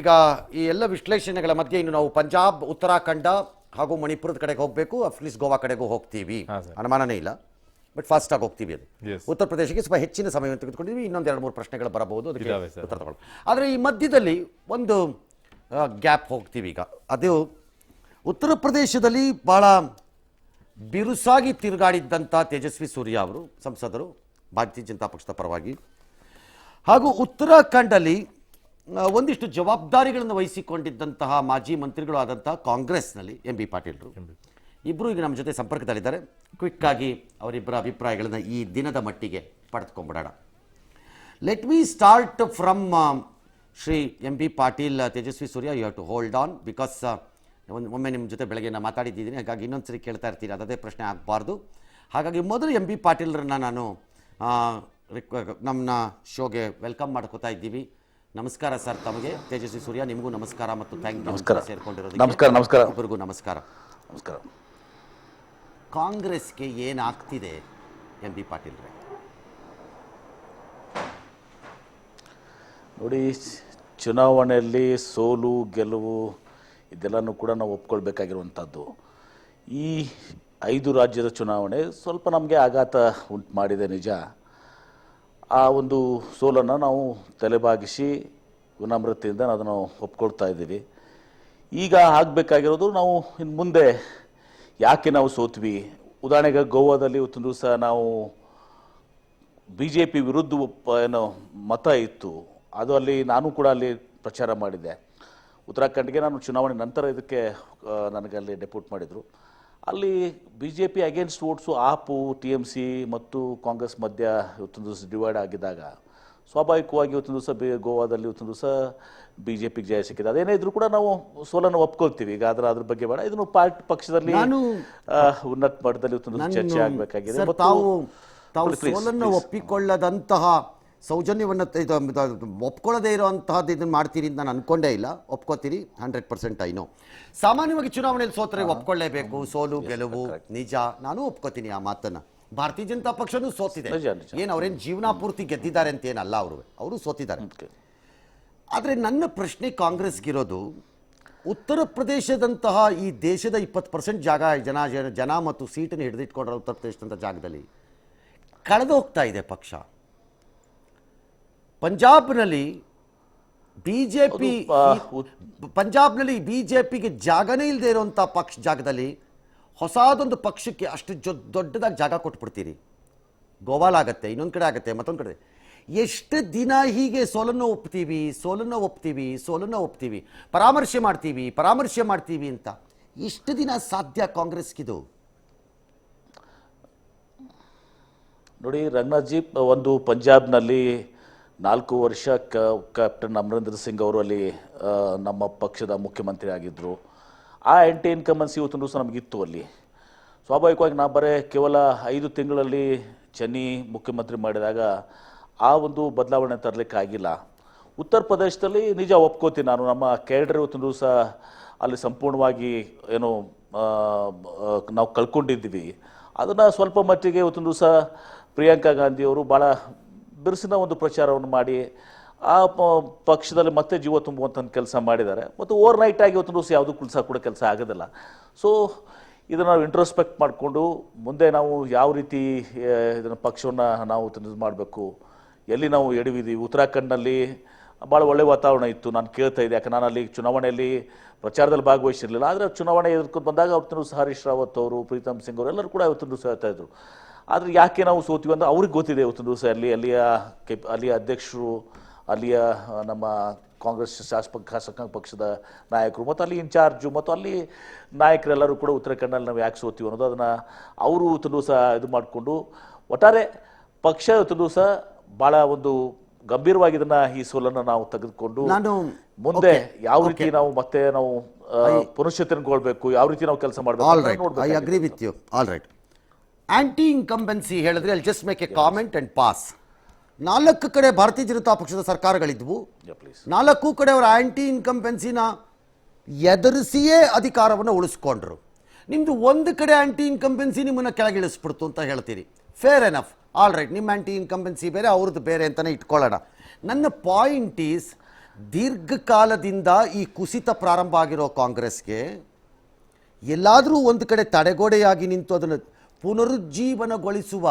ಈಗ ಈ ಎಲ್ಲ ವಿಶ್ಲೇಷಣೆಗಳ ಮಧ್ಯೆ ಇನ್ನು ನಾವು ಪಂಜಾಬ್ ಉತ್ತರಾಖಂಡ ಹಾಗೂ ಮಣಿಪುರದ ಕಡೆಗೆ ಹೋಗಬೇಕು. ಅಟ್ಲೀಸ್ಟ್ ಗೋವಾ ಕಡೆಗೂ ಹೋಗ್ತೀವಿ. ಅನುಮಾನನೇ ಇಲ್ಲ. ಬಟ್ ಫಾಸ್ಟಾಗಿ ಹೋಗ್ತೀವಿ ಅದು. ಉತ್ತರ ಪ್ರದೇಶಕ್ಕೆ ಸ್ವಲ್ಪ ಹೆಚ್ಚಿನ ಸಮಯವನ್ನು ತೆಗೆದುಕೊಂಡಿದ್ವಿ ಇನ್ನೊಂದು ಎರಡು ಮೂರು ಪ್ರಶ್ನೆಗಳು ಬರಬಹುದು. ಅದಕ್ಕೆ ಉತ್ತರ ತಗೊಳ್ಳಿ ಆದರೆ ಈ ಮಧ್ಯದಲ್ಲಿ ಒಂದು ಗ್ಯಾಪ್ ಹೋಗ್ತೀವಿ ಈಗ. ಅದು ಉತ್ತರ ಪ್ರದೇಶದಲ್ಲಿ ಭಾಳ ಬಿರುಸಾಗಿ ತಿರುಗಾಡಿದ್ದಂಥ ತೇಜಸ್ವಿ ಸೂರ್ಯ ಅವರು ಸಂಸದರು ಭಾರತೀಯ ಜನತಾ ಪಕ್ಷದ ಪರವಾಗಿ. ಹಾಗೂ ಉತ್ತರಾಖಂಡಲ್ಲಿ ಒಂದಿಷ್ಟು ಜವಾಬ್ದಾರಿಗಳನ್ನು ವಹಿಸಿಕೊಂಡಿದ್ದಂತಹ ಮಾಜಿ ಮಂತ್ರಿಗಳು ಆದಂತಹ ಕಾಂಗ್ರೆಸ್ನಲ್ಲಿ ಎಂ ಬಿ ಪಾಟೀಲ್ರು ಇಬ್ಬರು ಈಗ ನಮ್ಮ ಜೊತೆ ಸಂಪರ್ಕದಲ್ಲಿದ್ದಾರೆ. ಕ್ವಿಕ್ಕಾಗಿ ಅವರಿಬ್ಬರ ಅಭಿಪ್ರಾಯಗಳನ್ನು ಈ ದಿನದ ಮಟ್ಟಿಗೆ ಪಡೆದುಕೊಂಡ್ಬಿಡೋಣ let me start from Shri M B Patil Tejasvi Surya you have to hold on because ಒಂದು ಒಮ್ಮೆ ನಿಮ್ಮ ಜೊತೆ ಬೆಳಗ್ಗೆ ನಾನು ಮಾತಾಡಿದ್ದೀನಿ ಹಾಗಾಗಿ ಇನ್ನೊಂದು ಸರಿ ಕೇಳ್ತಾ ಇರ್ತೀನಿ ಅದೇ ಪ್ರಶ್ನೆ ಆಗಬಾರ್ದು. ಹಾಗಾಗಿ ಮೊದಲು ಎಂ ಬಿ ಪಾಟೀಲ್ರನ್ನ ನಾನು ರಿಕ್- ನಮ್ಮನ್ನ ಶೋಗೆ ವೆಲ್ಕಮ್ ಮಾಡ್ಕೋತಾ ಇದ್ದೀವಿ. ನಮಸ್ಕಾರ ಸರ್ ತಮಗೆ. ತೇಜಸ್ವಿ ಸೂರ್ಯ ನಿಮಗೂ ನಮಸ್ಕಾರ ಮತ್ತು ಥ್ಯಾಂಕ್ ಯು ನಮಸ್ಕಾರ. ಸೇರ್ಕೊಂಡಿರೋದು ನಮಸ್ಕಾರ, ನಮಸ್ಕಾರ. ಇಬ್ಬರಿಗೂ ನಮಸ್ಕಾರ. ನಮಸ್ಕಾರ. ಕಾಂಗ್ರೆಸ್ಗೆ ಏನಾಗ್ತಿದೆ ಎಂ ಬಿ ಪಾಟೀಲ್ರೆ ನೋಡಿ ಚುನಾವಣೆಯಲ್ಲಿ ಸೋಲು ಗೆಲುವು ಇದೆಲ್ಲನೂ ಕೂಡ ನಾವು ಒಪ್ಕೊಳ್ಬೇಕಾಗಿರುವಂಥದ್ದು. ಈ ಐದು ರಾಜ್ಯದ ಚುನಾವಣೆ ಸ್ವಲ್ಪ ನಮಗೆ ಆಘಾತ ಉಂಟು ಮಾಡಿದೆ ನಿಜ. ಆ ಒಂದು ಸೋಲನ್ನು ನಾವು ತಲೆಬಾಗಿಸಿ ವಿನಮ್ರತೆಯಿಂದ ಅದನ್ನು ಒಪ್ಕೊಳ್ತಾ ಇದ್ದೀವಿ. ಈಗ ಆಗಬೇಕಾಗಿರೋದು ನಾವು ಇನ್ನು ಮುಂದೆ ಯಾಕೆ ನಾವು ಸೋತ್ವಿ? ಉದಾಹರಣೆಗೆ ಗೋವಾದಲ್ಲಿ ಇವತ್ತೊಂದು ದಿವಸ ನಾವು ಬಿ ಜೆ ಪಿ ವಿರುದ್ಧ ಏನೋ ಮತ ಇತ್ತು. ಅದು ಅಲ್ಲಿ ನಾನು ಕೂಡ ಅಲ್ಲಿ ಪ್ರಚಾರ ಮಾಡಿದ್ದೆ. ಉತ್ತರಾಖಂಡ್ಗೆ ನಾನು ಚುನಾವಣೆ ನಂತರ ಇದಕ್ಕೆ ನನಗೆ ಅಲ್ಲಿ ಡೆಪ್ಯೂಟ್ ಮಾಡಿದರು. ಅಲ್ಲಿ B J P against votes AAP T M C ಮತ್ತು ಕಾಂಗ್ರೆಸ್ ಮಧ್ಯ ಇವತ್ತೊಂದು ದಿವಸ ಡಿವೈಡ್ ಆಗಿದ್ದಾಗ ಸ್ವಾಭಾವಿಕವಾಗಿ ಇವತ್ತೊಂದು ದಿವಸ ಬಿ ಗೋವಾದಲ್ಲಿ ಇವತ್ತೊಂದು ದಿವಸ ಬಿ ಜೆ ಪಿಗೆ ಜಯ ಸಿಕ್ಕಿದೆ. ಅದೇನೇ ಇದ್ರೂ ಕೂಡ ನಾವು ಸೋಲನ್ನು ಒಪ್ಕೊಳ್ತೀವಿ. ಈಗ ಅದರ ಅದ್ರ ಬಗ್ಗೆ ಬೇಡ. ಇದನ್ನು ಪಾರ್ಟಿ ಪಕ್ಷದಲ್ಲಿ ಉನ್ನತ ಮಟ್ಟದಲ್ಲಿ ಇವತ್ತೊಂದು ದಿವಸ ಚರ್ಚೆ ಆಗಬೇಕಾಗಿದೆ. ತಾವು ತಾವು ಸೋಲನ್ನು ಒಪ್ಪಿಕೊಳ್ಳದಂತಹ ಸೌಜನ್ಯವನ್ನು ಒಪ್ಕೊಳ್ಳದೇ ಇರುವಂತಹದ್ದು ಇದನ್ನು ಮಾಡ್ತೀರಿ ಅಂತ ನಾನು ಅನ್ಕೊಂಡೇ ಇಲ್ಲ. ಒಪ್ಕೋತೀರಿ. ಹಂಡ್ರೆಡ್ ಪರ್ಸೆಂಟ್ ಐನೋ ಸಾಮಾನ್ಯವಾಗಿ ಚುನಾವಣೆಯಲ್ಲಿ ಸೋತ್ರೆ ಒಪ್ಕೊಳ್ಳೇಬೇಕು ಸೋಲು ಗೆಲುವು ನಿಜ. ನಾನು ಒಪ್ಕೋತೀನಿ ಆ ಮಾತನ್ನು. ಭಾರತೀಯ ಜನತಾ ಪಕ್ಷನೂ ಸೋತಿದೆ. ಏನು ಅವ್ರೇನು ಜೀವನ ಪೂರ್ತಿ ಗೆದ್ದಿದ್ದಾರೆ ಅಂತ ಏನಲ್ಲ ಅವರು. ಅವರು ಸೋತಿದ್ದಾರೆ. ಆದರೆ ನನ್ನ ಪ್ರಶ್ನೆ ಕಾಂಗ್ರೆಸ್ಗಿರೋದು ಉತ್ತರ ಪ್ರದೇಶದಂತಹ ಈ ದೇಶದ ಇಪ್ಪತ್ತು ಪರ್ಸೆಂಟ್ ಜಾಗ ಜನ ಜನ ಜನ ಮತ್ತು ಸೀಟನ್ನು ಹಿಡಿದಿಟ್ಕೊಂಡ್ರೆ ಉತ್ತರ ಪ್ರದೇಶದಂಥ ಜಾಗದಲ್ಲಿ ಕಳೆದು ಹೋಗ್ತಾ ಇದೆ ಪಕ್ಷ. ಪಂಜಾಬ್ನಲ್ಲಿ ಬಿ ಜೆ ಪಿ ಪಂಜಾಬ್ನಲ್ಲಿ ಬಿ ಜೆ ಪಿಗೆ ಜಾಗನೇ ಇಲ್ಲದೆ ಇರುವಂಥ ಪಕ್ಷ ಜಾಗದಲ್ಲಿ ಹೊಸದೊಂದು ಪಕ್ಷಕ್ಕೆ ಅಷ್ಟು ಜೊ ದೊಡ್ಡದಾಗಿ ಜಾಗ ಕೊಟ್ಬಿಡ್ತೀರಿ. ಗೋವಾಲಾಗತ್ತೆ ಇನ್ನೊಂದು ಕಡೆ ಆಗುತ್ತೆ ಮತ್ತೊಂದು ಕಡೆ. ಎಷ್ಟು ದಿನ ಹೀಗೆ ಸೋಲನ್ನು ಒಪ್ತೀವಿ ಸೋಲನ್ನು ಒಪ್ತೀವಿ ಸೋಲನ್ನು ಒಪ್ತೀವಿ ಪರಾಮರ್ಶೆ ಮಾಡ್ತೀವಿ ಪರಾಮರ್ಶೆ ಮಾಡ್ತೀವಿ ಅಂತ ಎಷ್ಟು ದಿನ ಸಾಧ್ಯ ಕಾಂಗ್ರೆಸ್ಗಿದು? ನೋಡಿ ರಂಗನಾಥ್ಜಿ ಒಂದು ಪಂಜಾಬ್ನಲ್ಲಿ ನಾಲ್ಕು ವರ್ಷ ಕ್ಯಾಪ್ಟನ್ ಅಮರೇಂದ್ರ ಸಿಂಗ್ ಅವರು ಅಲ್ಲಿ ನಮ್ಮ ಪಕ್ಷದ ಮುಖ್ಯಮಂತ್ರಿ ಆಗಿದ್ದರು ಆ ಎಂಟಿ ಇನ್ಕಮನ್ಸಿ ಇವತ್ತು ದಿವಸ ನಮಗಿತ್ತು ಅಲ್ಲಿ. ಸ್ವಾಭಾವಿಕವಾಗಿ ನಾ ಬರೇ ಕೇವಲ ಐದು ತಿಂಗಳಲ್ಲಿ ಚೆನ್ನಿ ಮುಖ್ಯಮಂತ್ರಿ ಮಾಡಿದಾಗ ಆ ಒಂದು ಬದಲಾವಣೆ ತರಲಿಕ್ಕೆ ಆಗಿಲ್ಲ ಉತ್ತರ ಪ್ರದೇಶದಲ್ಲಿ ನಿಜ ಒಪ್ಕೋತೀನಿ ನಾನು. ನಮ್ಮ ಕೇಡ್ರೆ ಇವತ್ತು ದಿವಸ ಅಲ್ಲಿ ಸಂಪೂರ್ಣವಾಗಿ ಏನು ನಾವು ಕಳ್ಕೊಂಡಿದ್ದೀವಿ. ಅದನ್ನು ಸ್ವಲ್ಪ ಮಟ್ಟಿಗೆ ಇವತ್ತೊಂದು ದಿವಸ ಪ್ರಿಯಾಂಕಾ ಗಾಂಧಿಯವರು ಭಾಳ ಬಿರುಸಿನ ಒಂದು ಪ್ರಚಾರವನ್ನು ಮಾಡಿ, ಆ ಪಕ್ಷದಲ್ಲಿ ಮತ್ತೆ ಜೀವ ತುಂಬುವಂಥ ಕೆಲಸ ಮಾಡಿದ್ದಾರೆ. ಮತ್ತು ಓವರ್ ನೈಟ್ ಆಗಿ ಇವತ್ತು ದಿವಸ ಯಾವುದೂ ಕೆಲಸ ಕೂಡ ಕೆಲಸ ಆಗೋದಿಲ್ಲ. ಸೊ ಇದನ್ನು ನಾವು ಇಂಟ್ರೋಸ್ಪೆಕ್ಟ್ ಮಾಡಿಕೊಂಡು, ಮುಂದೆ ನಾವು ಯಾವ ರೀತಿ ಇದನ್ನು ಪಕ್ಷವನ್ನು ನಾವು ಇದು ಮಾಡಬೇಕು, ಎಲ್ಲಿ ನಾವು ಎಡವಿದ್ದೀವಿ ಉತ್ತರಾಖಂಡ್ನಲ್ಲಿ ಭಾಳ ಒಳ್ಳೆಯ ವಾತಾವರಣ ಇತ್ತು, ನಾನು ಕೇಳ್ತಾ ಇದ್ದೆ ಯಾಕೆ ನಾನು ಅಲ್ಲಿ ಚುನಾವಣೆಯಲ್ಲಿ ಪ್ರಚಾರದಲ್ಲಿ ಭಾಗವಹಿಸಿರಲಿಲ್ಲ. ಆದರೆ ಚುನಾವಣೆ ಎದುರ್ಕೊಂಡು ಬಂದಾಗ ಅವತ್ತು ದಿವಸ ಹರೀಶ್ ರಾವತ್ ಅವರು, ಪ್ರೀತಮ್ ಸಿಂಗ್ ಅವರು ಎಲ್ಲರೂ ಕೂಡ ಇವತ್ತು ದಿವಸ ಹೇಳ್ತಾ ಇದ್ರು. ಆದರೆ ಯಾಕೆ ನಾವು ಸೋತೀವಿ ಅಂತ ಅವ್ರಿಗೆ ಗೊತ್ತಿದೆ ಇವತ್ತು ದಿವಸ ಅಲ್ಲಿ ಅಲ್ಲಿಯ ಕೆ ಅಲ್ಲಿಯ ಅಧ್ಯಕ್ಷರು ಅಲ್ಲಿಯ ನಮ್ಮ ಕಾಂಗ್ರೆಸ್ ಶಾಸಕ ಶಾಸಕಾಂಗ ಪಕ್ಷದ ನಾಯಕರು ಮತ್ತು ಅಲ್ಲಿ ಇನ್ಚಾರ್ಜು ಮತ್ತು ಅಲ್ಲಿ ನಾಯಕರೆಲ್ಲರೂ ಕೂಡ ಉತ್ತರಾಖಂಡಲ್ಲಿ ನಾವು ಯಾಕೆ ಸೋತೀವಿ ಅನ್ನೋದು ಅದನ್ನು ಅವರು ಇವತ್ತು ದಿವಸ ಇದು ಮಾಡಿಕೊಂಡು ಒಟ್ಟಾರೆ ಪಕ್ಷ ಇವತ್ತು ದಿವಸ ಭಾಳ ಒಂದು ಗಂಭೀರವಾಗಿ ಇದನ್ನ ಈ ಸೋಲನ್ನು ನಾವು ತೆಗೆದುಕೊಂಡು ನಾನು ಮುಂದೆ ಯಾವ ರೀತಿ ನಾವು ಮತ್ತೆ ನಾವು ಪುನಶ್ಚೇತನಗೊಳ್ಬೇಕು ಯಾವ ರೀತಿ ನಾವು ಕೆಲಸ ಮಾಡಬೇಕು I. Agree with you all right anti incumbency ಹೇಳಿದ್ರೆ ಅಲ್ಲಿ just make a comment and pass ನಾಲ್ಕು ಕಡೆ ಭಾರತೀಯ ಜನತಾ ಪಕ್ಷದ ಸರ್ಕಾರಗಳಿದ್ವು. ನಾಲ್ಕು ಕಡೆ ಅವರ ಆಂಟಿ ಇನ್ಕಂಬೆನ್ಸಿನ ಎದುರಿಸಿಯೇ ಅಧಿಕಾರವನ್ನು ಉಳಿಸ್ಕೊಂಡ್ರು. ನಿಮ್ಮದು ಒಂದು ಕಡೆ ಆಂಟಿ ಇನ್ಕಂಬೆನ್ಸಿ ನಿಮ್ಮನ್ನು ಕೆಳಗಿಳಿಸ್ಬಿಡ್ತು ಅಂತ ಹೇಳ್ತೀರಿ. ಫೇರ್ ಎನಫ್ ಆಲ್ ರೈಟ್ ನಿಮ್ಮ ಆಂಟಿ ಇನ್ಕಂಬೆನ್ಸಿ ಬೇರೆ ಅವ್ರದ್ದು ಬೇರೆ ಅಂತಲೇ ಇಟ್ಕೊಳ್ಳೋಣ. ನನ್ನ ಪಾಯಿಂಟ್ ಈಸ್ ದೀರ್ಘಕಾಲದಿಂದ ಈ ಕುಸಿತ ಪ್ರಾರಂಭ ಆಗಿರೋ ಕಾಂಗ್ರೆಸ್ಗೆ ಎಲ್ಲಾದರೂ ಒಂದು ಕಡೆ ತಡೆಗೋಡೆಯಾಗಿ ನಿಂತು ಅದನ್ನು ಪುನರುಜ್ಜೀವನಗೊಳಿಸುವ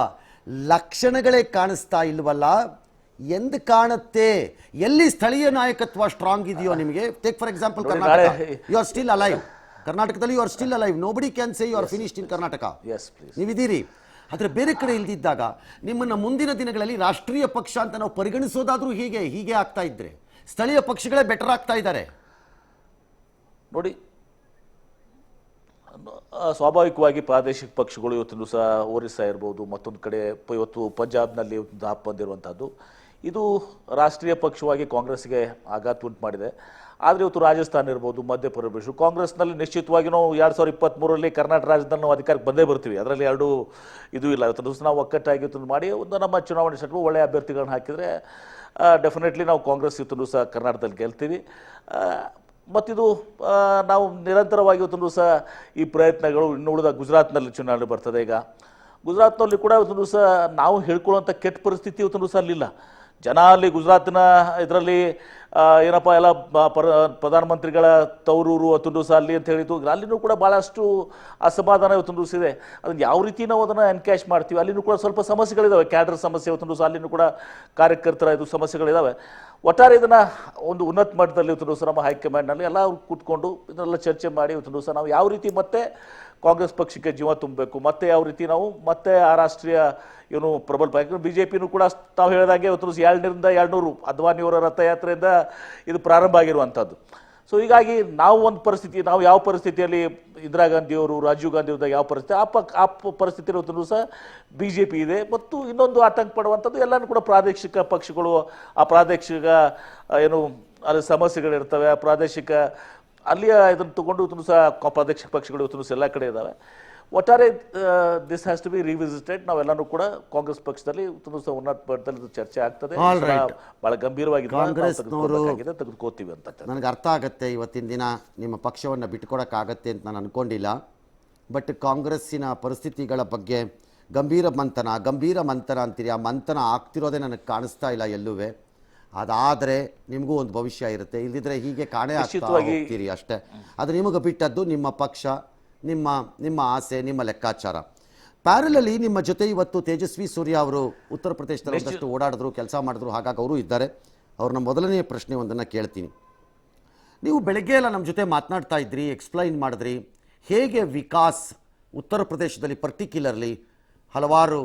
ಲಕ್ಷಣಗಳೇ ಕಾಣಿಸ್ತಾ ಇಲ್ವಲ್ಲ? ಎಂದು ಕಾಣುತ್ತೆ? ಎಲ್ಲಿ ಸ್ಥಳೀಯ ನಾಯಕತ್ವ ಸ್ಟ್ರಾಂಗ್ ಇದೆಯೋ ನಿಮಗೆ? Take for example Karnataka. You are still alive ಕರ್ನಾಟಕದಲ್ಲಿ you are still alive nobody can say you are finished in Karnataka. ನೀವಿದ್ದೀರಿ. ಆದರೆ ಬೇರೆ ಕಡೆ ಇಲ್ದಿದ್ದಾಗ ನಿಮ್ಮನ್ನ ಮುಂದಿನ ದಿನಗಳಲ್ಲಿ ರಾಷ್ಟ್ರೀಯ ಪಕ್ಷ ಅಂತ ನಾವು ಪರಿಗಣಿಸೋದಾದ್ರೂ ಹೀಗೆ ಹೀಗೆ ಆಗ್ತಾ ಇದ್ರೆ ಸ್ಥಳೀಯ ಪಕ್ಷಗಳೇ ಬೆಟರ್ ಆಗ್ತಾ ಇದ್ದಾರೆ. ನೋಡಿ ಸ್ವಾಭಾವಿಕವಾಗಿ ಪ್ರಾದೇಶಿಕ ಪಕ್ಷಗಳು ಇವತ್ತಿನ ಸಹ ಒರಿಸ್ಸಾ ಇರ್ಬೋದು, ಮತ್ತೊಂದು ಕಡೆ ಇವತ್ತು ಪಂಜಾಬ್ನಲ್ಲಿ ದಾಪ್ ಬಂದಿರುವಂಥದ್ದು ಇದು ರಾಷ್ಟ್ರೀಯ ಪಕ್ಷವಾಗಿ ಕಾಂಗ್ರೆಸ್ಗೆ ಆಘಾತ ಉಂಟು ಮಾಡಿದೆ ಆದರೆ ಇವತ್ತು ರಾಜಸ್ಥಾನ ಇರ್ಬೋದು ಮಧ್ಯಪ್ರದೇಶ ಕಾಂಗ್ರೆಸ್ನಲ್ಲಿ ನಿಶ್ಚಿತವಾಗಿ ನಾವು ಎರಡು ಸಾವಿರದ ಇಪ್ಪತ್ತ್ಮೂರರಲ್ಲಿ ಕರ್ನಾಟಕ ರಾಜ್ಯದಲ್ಲಿ ನಾವು ಅಧಿಕಾರಕ್ಕೆ ಬಂದೇ ಬರ್ತೀವಿ. ಅದರಲ್ಲಿ ಎರಡು ಇದು ಇಲ್ಲ. ದಿವಸ ನಾವು ಒಕ್ಕಟ್ಟಾಗಿ ಇವತ್ತು ಮಾಡಿ ಒಂದು ನಮ್ಮ ಚುನಾವಣೆ ಸಟ್ಟು ಒಳ್ಳೆಯ ಅಭ್ಯರ್ಥಿಗಳನ್ನ ಹಾಕಿದರೆ ಡೆಫಿನೆಟ್ಲಿ ನಾವು ಕಾಂಗ್ರೆಸ್ ಇವತ್ತು ಸಹ ಕರ್ನಾಟಕದಲ್ಲಿ ಗೆಲ್ತೀವಿ. ಮತ್ತಿದು ನಾವು ನಿರಂತರವಾಗಿ ಇವತ್ತೊಂದು ಸಹ ಈ ಪ್ರಯತ್ನಗಳು ಇನ್ನು ಉಳಿದ ಗುಜರಾತ್ನಲ್ಲಿ ಚುನಾವಣೆ ಬರ್ತದೆ ಈಗ. ಗುಜರಾತ್ನಲ್ಲಿ ಕೂಡ ಇವತ್ತೊಂದು ಸಹ ನಾವು ಹೇಳ್ಕೊಳ್ಳುವಂಥ ಕೆಟ್ಟ ಪರಿಸ್ಥಿತಿ ಇವತ್ತೊಂದು ಸಹ ಅಲ್ಲಿಲ್ಲ. ಜನ ಅಲ್ಲಿ ಗುಜರಾತಿನ ಇದರಲ್ಲಿ ಏನಪ್ಪ, ಎಲ್ಲ ಪರ, ಪ್ರಧಾನಮಂತ್ರಿಗಳ ತವರೂರು ಸಾಲಿ ಅಲ್ಲಿ ಅಂತ ಹೇಳಿತು ಅಲ್ಲಿನೂ ಕೂಡ ಭಾಳಷ್ಟು ಅಸಮಾಧಾನ ಇದೆ. ಅದನ್ನು ಯಾವ ರೀತಿ ನಾವು ಅದನ್ನು ಎನ್ಕ್ಯಾಶ್ ಮಾಡ್ತೀವಿ? ಅಲ್ಲಿನೂ ಕೂಡ ಸ್ವಲ್ಪ ಸಮಸ್ಯೆಗಳಿದ್ದಾವೆ ಕ್ಯಾಡರ್ ಸಮಸ್ಯೆ ಸಹ ಅಲ್ಲಿನೂ ಕೂಡ ಕಾರ್ಯಕರ್ತರ ಇದು ಸಮಸ್ಯೆಗಳಿದ್ದಾವೆ ಒಟ್ಟಾರೆ ಇದನ್ನು ಒಂದು ಉನ್ನತ ಮಟ್ಟದಲ್ಲಿ ಇವತ್ತು ನಮ್ಮ ಹೈಕಮಾಂಡ್ನಲ್ಲಿ ಎಲ್ಲ ಕೂತ್ಕೊಂಡು ಇದನ್ನೆಲ್ಲ ಚರ್ಚೆ ಮಾಡಿ ಇವತ್ತು ನಾವು ಯಾವ ರೀತಿ ಮತ್ತೆ ಕಾಂಗ್ರೆಸ್ ಪಕ್ಷಕ್ಕೆ ಜೀವ ತುಂಬಬೇಕು? ಮತ್ತೆ ಯಾವ ರೀತಿ ನಾವು ಮತ್ತೆ ಆ ರಾಷ್ಟ್ರೀಯ ಏನು ಪ್ರಬಲ ಬಿ ಜೆ ಪಿನೂ ಕೂಡ ತಾವು ಹೇಳಿದಾಗೆ ಇವತ್ತು ದಿವಸ ಎರಡರಿಂದ ಎರಡುನೂರು ಅದ್ವಾನಿಯವರ ರಥಯಾತ್ರೆಯಿಂದ ಇದು ಪ್ರಾರಂಭ ಆಗಿರುವಂಥದ್ದು ಸೊ ಹೀಗಾಗಿ ನಾವು ಒಂದು ಪರಿಸ್ಥಿತಿ, ನಾವು ಯಾವ ಪರಿಸ್ಥಿತಿಯಲ್ಲಿ ಇಂದಿರಾ ಗಾಂಧಿಯವರು, ರಾಜೀವ್ ಗಾಂಧಿ ಅವ್ರದ್ದು ಯಾವ ಪರಿಸ್ಥಿತಿ, ಆ ಪಕ್, ಆ ಪ- ಪರಿಸ್ಥಿತಿ ಇವತ್ತು ಸಹ ಬಿ ಜೆ ಪಿ ಇದೆ. ಮತ್ತು ಇನ್ನೊಂದು ಆತಂಕ ಪಡುವಂಥದ್ದು ಎಲ್ಲನೂ ಕೂಡ ಪ್ರಾದೇಶಿಕ ಪಕ್ಷಗಳು, ಆ ಪ್ರಾದೇಶಿಕ ಏನು, ಅಲ್ಲಿ ಸಮಸ್ಯೆಗಳಿರ್ತವೆ ಆ ಪ್ರಾದೇಶಿಕ ಅಲ್ಲಿಯ ಇದನ್ನು ತಗೊಂಡು ಸಹ ಪ್ರಾದೇಶಿಕ ಪಕ್ಷಗಳು ಇವತ್ತು ಎಲ್ಲ ಕಡೆ ಇದ್ದಾವೆ ಒಟ್ಟಾರೆ this has to be revisited ನಾವೆಲ್ಲರೂ ಕೂಡ ಕಾಂಗ್ರೆಸ್ ಪಕ್ಷದಲ್ಲಿ ತುಂಬ ಉನ್ನತ ಮಟ್ಟದಲ್ಲಿ ಚರ್ಚೆ ಆಗ್ತದೆ. ಬಹಳ ಗಂಭೀರವಾಗಿ ತೆಗೆದುಕೋತೀವಿ ಅಂತ ನನಗೆ ಅರ್ಥ ಆಗುತ್ತೆ. ಇವತ್ತಿನ ದಿನ ನಿಮ್ಮ ಪಕ್ಷವನ್ನು ಬಿಟ್ಕೊಡೋಕ್ಕಾಗತ್ತೆ ಅಂತ ನಾನು ಅನ್ಕೊಂಡಿಲ್ಲ. ಬಟ್ ಕಾಂಗ್ರೆಸ್ಸಿನ ಪರಿಸ್ಥಿತಿಗಳ ಬಗ್ಗೆ ಗಂಭೀರ ಮಂಥನ ಗಂಭೀರ ಮಂಥನ ಅಂತೀರಿ. ಆ ಮಂಥನ ಆಗ್ತಿರೋದೇ ನನಗೆ ಕಾಣಿಸ್ತಾ ಇಲ್ಲ ಎಲ್ಲೂ ಅದಾದರೆ ನಿಮಗೂ ಒಂದು ಭವಿಷ್ಯ ಇರುತ್ತೆ. ಇಲ್ಲದಿದ್ರೆ ಹೀಗೆ ಕಾಣೆ ಆಗ್ತಾ ಹೋಗ್ತೀರಿ ಅಷ್ಟೇ. ಅದು ನಿಮಗೆ ಬಿಟ್ಟದ್ದು ನಿಮ್ಮ ಪಕ್ಷ. ನಿಮ್ಮ ನಿಮ್ಮ ಆಸೆ ನಿಮ್ಮ ಲೆಕ್ಕಾಚಾರ. ಪ್ಯಾರಲಲ್ಲಿ ನಿಮ್ಮ ಜೊತೆ ಇವತ್ತು ತೇಜಸ್ವಿ ಸೂರ್ಯ ಅವರು ಉತ್ತರ ಪ್ರದೇಶದಲ್ಲಿ ಒಂದಷ್ಟು ಓಡಾಡಿದ್ರು ಕೆಲಸ ಮಾಡಿದ್ರು ಹಾಗಾಗಿ ಅವರು ಇದ್ದಾರೆ. ಅವ್ರನ್ನ ಮೊದಲನೆಯ ಪ್ರಶ್ನೆ ಒಂದನ್ನು ಕೇಳ್ತೀನಿ. ನೀವು ಬೆಳಗ್ಗೆ ಎಲ್ಲ ನಮ್ಮ ಜೊತೆ ಮಾತನಾಡ್ತಾ ಇದ್ರಿ ಎಕ್ಸ್ಪ್ಲೈನ್ ಮಾಡಿದ್ರಿ. ಹೇಗೆ ವಿಕಾಸ್ ಉತ್ತರ ಪ್ರದೇಶದಲ್ಲಿ ಪರ್ಟಿಕ್ಯುಲರ್ಲಿ ಹಲವಾರು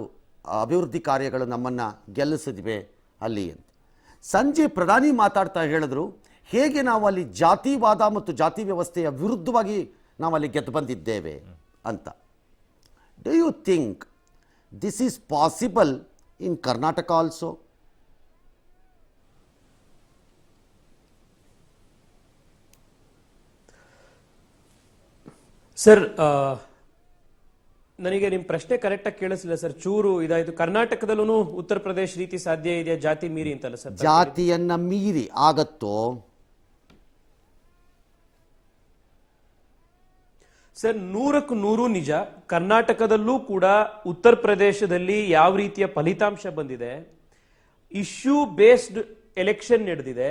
ಅಭಿವೃದ್ಧಿ ಕಾರ್ಯಗಳು ನಮ್ಮನ್ನು ಗೆಲ್ಲಿಸಿದ್ವೆ ಅಲ್ಲಿ ಅಂತ. ಸಂಜೆ ಪ್ರಧಾನಿ ಮಾತಾಡ್ತಾ ಹೇಳಿದ್ರು ಹೇಗೆ ನಾವು ಅಲ್ಲಿ ಜಾತಿವಾದ ಮತ್ತು ಜಾತಿ ವ್ಯವಸ್ಥೆಯ ವಿರುದ್ಧವಾಗಿ ನಾವು ಅಲ್ಲಿ ಗೆದ್ದು ಬಂದಿದ್ದೇವೆ ಅಂತ. Do you think this is possible in Karnataka also sir ನನಗೆ ನಿಮ್ಮ ಪ್ರಶ್ನೆ ಕರೆಕ್ಟಾಗಿ ಕೇಳಿಸಿಲ್ಲ ಸರ್ ಚೂರು ಇದಾಯಿತು. ಕರ್ನಾಟಕದಲ್ಲೂ ಉತ್ತರ ಪ್ರದೇಶ ರೀತಿ ಸಾಧ್ಯ ಇದೆಯಾ? ಜಾತಿ ಮೀರಿ ಅಂತಲ್ಲ ಸರ್ ಜಾತಿಯನ್ನ ಮೀರಿ ಆಗತ್ತೋ? ಸರ್ ನೂರಕ್ಕೂ ನೂರು ನಿಜ. ಕರ್ನಾಟಕದಲ್ಲೂ ಕೂಡ ಉತ್ತರ ಪ್ರದೇಶದಲ್ಲಿ ಯಾವ ರೀತಿಯ ಫಲಿತಾಂಶ ಬಂದಿದೆ? ಇಶ್ಯೂ ಬೇಸ್ಡ್ ಎಲೆಕ್ಷನ್ ನಡೆದಿದೆ.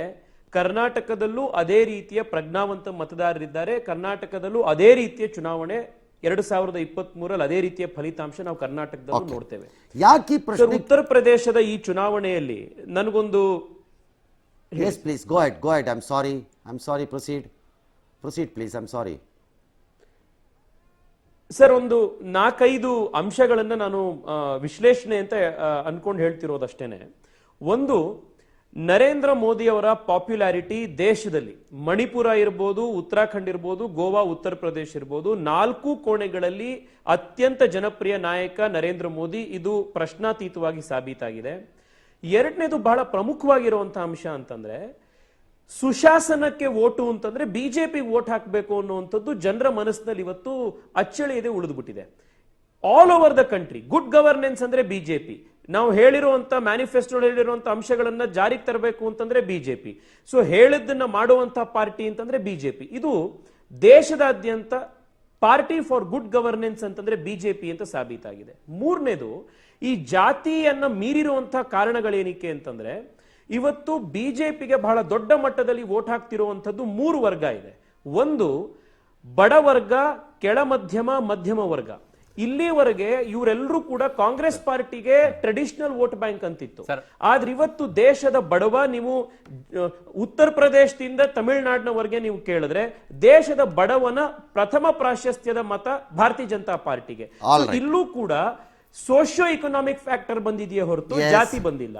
ಕರ್ನಾಟಕದಲ್ಲೂ ಅದೇ ರೀತಿಯ ಪ್ರಜ್ಞಾವಂತ ಮತದಾರರಿದ್ದಾರೆ ಕರ್ನಾಟಕದಲ್ಲೂ ಅದೇ ರೀತಿಯ ಚುನಾವಣೆ ಎರಡು ಸಾವಿರದ ಇಪ್ಪತ್ತ್ ಮೂರಲ್ಲಿ ಅದೇ ರೀತಿಯ ಫಲಿತಾಂಶ ನಾವು ಕರ್ನಾಟಕದಲ್ಲೂ ನೋಡ್ತೇವೆ. ಯಾಕೆ ಉತ್ತರ ಪ್ರದೇಶದ ಈ ಚುನಾವಣೆಯಲ್ಲಿ ನನಗೊಂದು please go ahead go ahead I'm sorry I'm sorry proceed proceed please I'm sorry sir, ಒಂದು ನಾಲ್ಕೈದು ಅಂಶಗಳನ್ನು ನಾನು ವಿಶ್ಲೇಷಣೆ ಅಂತ ಅನ್ಕೊಂಡು ಹೇಳ್ತಿರೋದಷ್ಟೇನೆ. ಒಂದು, ನರೇಂದ್ರ ಮೋದಿ ಅವರ ಪಾಪ್ಯುಲಾರಿಟಿ ದೇಶದಲ್ಲಿ, ಮಣಿಪುರ ಇರ್ಬೋದು, ಉತ್ತರಾಖಂಡ್ ಇರ್ಬೋದು, ಗೋವಾ, ಉತ್ತರ ಪ್ರದೇಶ ಇರ್ಬೋದು, ನಾಲ್ಕು ಕೋಣೆಗಳಲ್ಲಿ ಅತ್ಯಂತ ಜನಪ್ರಿಯ ನಾಯಕ ನರೇಂದ್ರ ಮೋದಿ ಇದು ಪ್ರಶ್ನಾತೀತವಾಗಿ ಸಾಬೀತಾಗಿದೆ. ಎರಡನೇದು ಬಹಳ ಪ್ರಮುಖವಾಗಿರುವಂತಹ ಅಂಶ ಅಂತಂದ್ರೆ ಸುಶಾಸನಕ್ಕೆ ಓಟು ಅಂತಂದ್ರೆ ಬಿಜೆಪಿ ವೋಟ್ ಹಾಕಬೇಕು ಅನ್ನುವಂಥದ್ದು ಜನರ ಮನಸ್ಸಿನಲ್ಲಿ ಇವತ್ತು ಅಚ್ಚಳಿಯದೆ ಉಳಿದುಬಿಟ್ಟಿದೆ. All over the country good governance ಅಂದ್ರೆ ಬಿಜೆಪಿ. ನಾವು ಹೇಳಿರುವಂತ ಮ್ಯಾನಿಫೆಸ್ಟೋ ಹೇಳಿರುವಂತ ಅಂಶಗಳನ್ನ ಜಾರಿಗೆ ತರಬೇಕು ಅಂತಂದ್ರೆ ಬಿಜೆಪಿ. ಸೊ ಹೇಳಿದ್ದನ್ನ ಮಾಡುವಂತ ಪಾರ್ಟಿ ಅಂತಂದ್ರೆ ಬಿಜೆಪಿ. ಇದು ದೇಶದಾದ್ಯಂತ ಪಾರ್ಟಿ ಫಾರ್ ಗುಡ್ ಗವರ್ನೆನ್ಸ್ ಅಂತಂದ್ರೆ ಬಿಜೆಪಿ ಅಂತ ಸಾಬೀತಾಗಿದೆ. ಮೂರನೇದು, ಈ ಜಾತಿಯನ್ನ ಮೀರಿರುವಂತಹ ಕಾರಣಗಳೇನಿಕೆ ಅಂತಂದ್ರೆ ಇವತ್ತು ಬಿಜೆಪಿಗೆ ಬಹಳ ದೊಡ್ಡ ಮಟ್ಟದಲ್ಲಿ ವೋಟ್ ಹಾಕ್ತಿರುವಂಥದ್ದು ಮೂರು ವರ್ಗ ಇದೆ. ಒಂದು ಬಡ ವರ್ಗ ಕೆಳ ಮಧ್ಯಮ ಮಧ್ಯಮ ವರ್ಗ. ಇಲ್ಲಿವರೆಗೆ ಇವರೆಲ್ಲರೂ ಕೂಡ ಕಾಂಗ್ರೆಸ್ ಪಾರ್ಟಿಗೆ ಟ್ರೆಡಿಷನಲ್ ವೋಟ್ ಬ್ಯಾಂಕ್ ಅಂತಿತ್ತು. ಆದ್ರೆ ಇವತ್ತು ದೇಶದ ಬಡವ ನೀವು ಉತ್ತರ ಪ್ರದೇಶದಿಂದ ತಮಿಳುನಾಡಿನವರೆಗೆ ನೀವು ಕೇಳಿದ್ರೆ ದೇಶದ ಬಡವನ ಪ್ರಥಮ ಪ್ರಾಶಸ್ತ್ಯದ ಮತ ಭಾರತೀಯ ಜನತಾ ಪಾರ್ಟಿಗೆ. ಇಲ್ಲೂ ಕೂಡ ಸೋಶಿಯೋ ಇಕನಾಮಿಕ್ ಫ್ಯಾಕ್ಟರ್ ಬಂದಿದೆಯೇ ಹೊರತು. ಜಾತಿ ಬಂದಿಲ್ಲ.